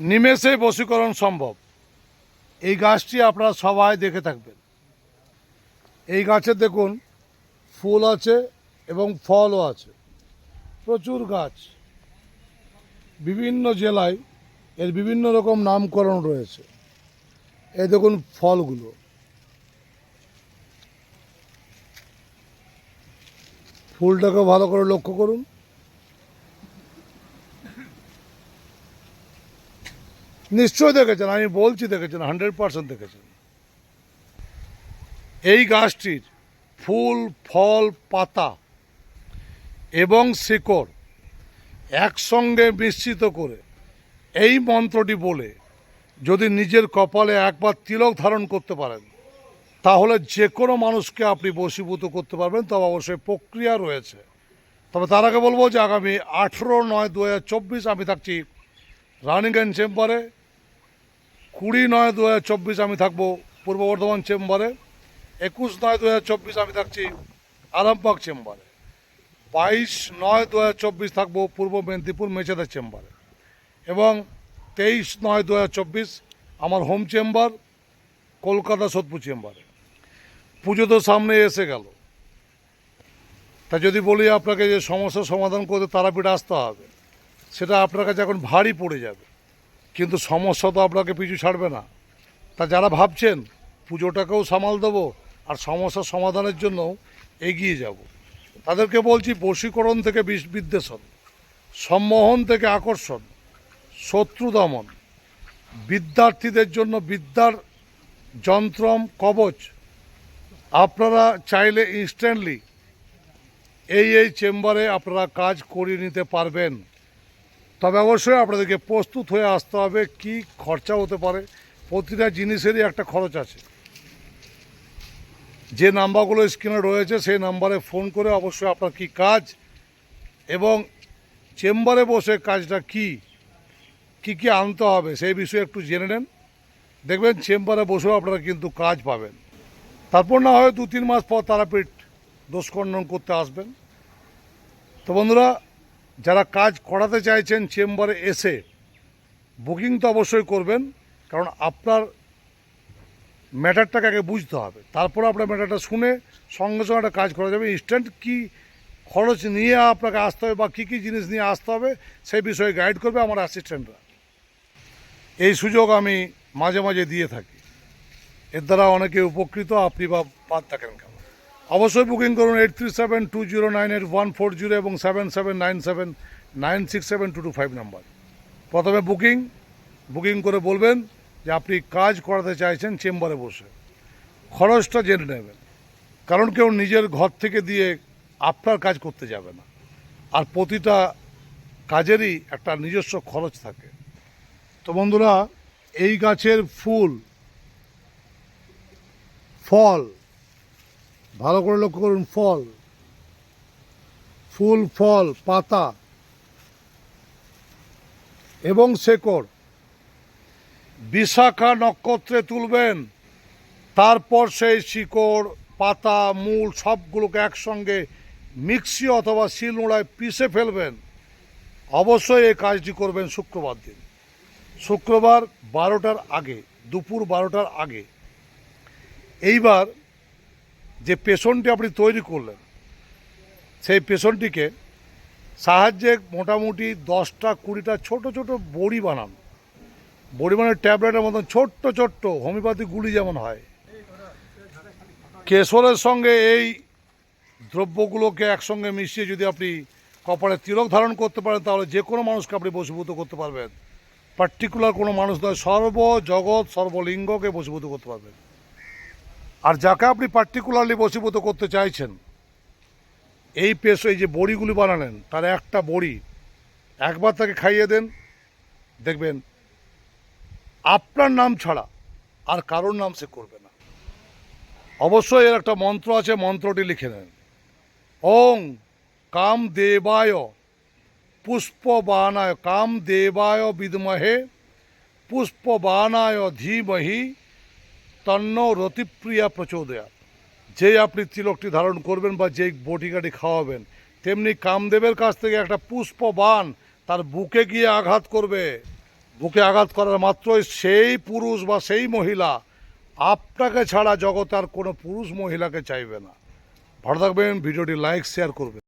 নিমেষে বশীকরণ সম্ভব। এই গাছটি আপনারা সবাই দেখে থাকবেন। এই গাছে দেখুন, ফুল আছে এবং ফলও আছে। প্রচুর গাছ। বিভিন্ন জেলায় এর বিভিন্ন রকম নামকরণ রয়েছে। এই দেখুন ফলগুলো। ফুলটাকে ভালো করে লক্ষ্য করুন। নিশ্চয় দেখেছেন, আমি বলছি দেখেছেন হান্ড্রেড পার্সেন্ট দেখেছেন। এই গাছটির ফুল, ফল, পাতা এবং শিকড় একসঙ্গে মিশ্রিত করে এই মন্ত্রটি বলে, যদি নিজের কপালে একবার তিলক ধারণ করতে পারেন, তাহলে যে কোনো মানুষকে আপনি বশীভূত করতে পারবেন, তবে অবশ্যই প্রক্রিয়া রয়েছে। তবে তার আগে বলব যে আগামী আঠেরো নয় দু আমি থাকছি রানিগঞ্জ চেম্বারে। কুড়ি নয় দু আমি থাকব পূর্ব বর্ধমান চেম্বারে, একুশ নয় দু আমি থাকছি আরামবাগ চেম্বারে, বাইশ নয় দু হাজার চব্বিশ থাকব পূর্ব মেদিনীপুর মেচেদা চেম্বারে এবং তেইশ নয় দু আমার হোম চেম্বার, কলকাতা সোদপুর চেম্বারে। পুজো তো সামনে এসে গেল। তা যদি বলি আপনাকে যে সমস্যার সমাধান করতে তারাপীঠ আসতে হবে, সেটা আপনার কাছে এখন ভারী পড়ে যাবে। কিন্তু সমস্যা তো আপনাকে পিছু ছাড়বে না। তা যারা ভাবছেন, পুজোটাকেও সামাল দেবো আর সমস্যার সমাধানের জন্য এগিয়ে যাব। তাদেরকে বলছি, বশীকরণ থেকে বিষ- বিদ্বেষণ, সম্মোহন থেকে আকর্ষণ, শত্রু দমন, বিদ্যার্থীদের জন্য বিদ্যার যন্ত্রম, কবচ, আপনারা চাইলে ইনস্ট্যান্টলি এই এই চেম্বারে আপনারা কাজ করিয়ে নিতে পারবেন। তবে অবশ্যই আপনাদেরকে প্রস্তুত হয়ে আসতে হবে কি খরচা হতে পারে। প্রতিটা জিনিসেরই একটা খরচ আছে। যে নাম্বারগুলো স্ক্রিনে রয়েছে, সেই নাম্বারে ফোন করে অবশ্যই আপনার কি কাজ এবং চেম্বারে বসে কাজটা কি কি কি আনতে হবে সেই বিষয়ে একটু জেনে নেন। দেখবেন চেম্বারে বসেও আপনারা কিন্তু কাজ পাবেন। তারপর না হয় দু তিন মাস পর তারাপীঠ দোষখণ্ডন করতে আসবেন। তো বন্ধুরা যারা কাজ করাতে চাইছেন চেম্বারে এসে, বুকিং তো অবশ্যই করবেন, কারণ আপনার ম্যাটারটাকে আগে বুঝতে হবে। তারপর আপনার ম্যাটারটা শুনে সঙ্গে সঙ্গে একটা কাজ করা যাবে। ইনস্ট্যান্ট কি খরচ নিয়ে আপনাকে আসতে হবে বা কী কী জিনিস নিয়ে আসতে হবে, সেই বিষয়ে গাইড করবে আমার অ্যাসিস্ট্যান্টরা। এই সুযোগ আমি মাঝে মাঝে দিয়ে থাকি। এর দ্বারা অনেকে উপকৃত, আপনি বা বাদ থাকেন কেন? অবশ্যই বুকিং করুন eight three seven two zero nine eight one four zero এবং seven seven nine seven nine six seven two two five number. প্রথমে বুকিং বুকিং করে বলবেন যে আপনি কাজ করাতে চাইছেন চেম্বারে বসে। খরচটা জেনে নেবেন। কারণ কেউ নিজের ঘর থেকে দিয়ে আপনার কাজ করতে যাবে না। আর প্রতিটা কাজেরই একটা নিজস্ব খরচ থাকে। তো বন্ধুরা, এই গাছের ফুল, ফল ভালো করে লক্ষ্য করুন, ফল। ফুল, ফল, পাতা এবং শেকড়। বিশাখা নক্ষত্রে তুলবেন, তারপর সেই শিকড়, পাতা, মূল সবগুলোকে একসঙ্গে মিক্সি অথবা শিলনোড়ায় পিষে ফেলবেন। অবশ্যই এই কাজটি করবেন শুক্রবার দিন। শুক্রবার বারোটার আগে, দুপুর বারোটার আগে। এইবার যে পেছনটি আপনি তৈরি করলেন, সেই পেছনটিকে সাহায্যে মোটামুটি দশটা, কুড়িটা ছোট ছোট বড়ি বানান। বড়ি মানে ট্যাবলেটের মতন ছোট্ট ছোট্ট হোমিওপ্যাথি গুলি যেমন হয়। কেশরের সঙ্গে এই দ্রব্যগুলোকে একসঙ্গে মিশিয়ে যদি আপনি কপালে তিলক ধারণ করতে পারেন, তাহলে যে কোনো মানুষকে আপনি বশীভূত করতে পারবেন। পার্টিকুলার কোনো মানুষ নয় সর্ব জগৎ সর্বলিঙ্গকে বশীভূত করতে পারবেন। আর যাকে আপনি পার্টিকুলারলি বশীভূত করতে চাইছেন, এই পেশ, এই যে বড়িগুলি বানালেন, তার একটা বড়ি, একবার তাকে খাইয়ে দেন, দেখবেন আপনার নাম ছাড়া আর কারোর নাম সে করবে না। অবশ্যই এর একটা মন্ত্র আছে, মন্ত্রটি লিখে নেন। ওং কাম দেবায় পুষ্পবানায় কাম দেবায় বিদমহে পুষ্পবানায় ধীমহি তন্ন রতিপ্রিয়া প্রচোদয়া। যেই আপনি তিলকটি ধারণ করবেন বা যেই বটিকাটি খাওয়াবেন, তেমনি কামদেবের কাছ থেকে একটা পুষ্পবান তার বুকে গিয়ে আঘাত করবে। বুকে আঘাত করার মাত্রই সেই পুরুষ বা সেই মহিলা আপনাকে ছাড়া জগতে আর কোনো পুরুষ মহিলাকে চাইবে না। ভালো থাকবেন, ভিডিওটি লাইক, শেয়ার করবেন।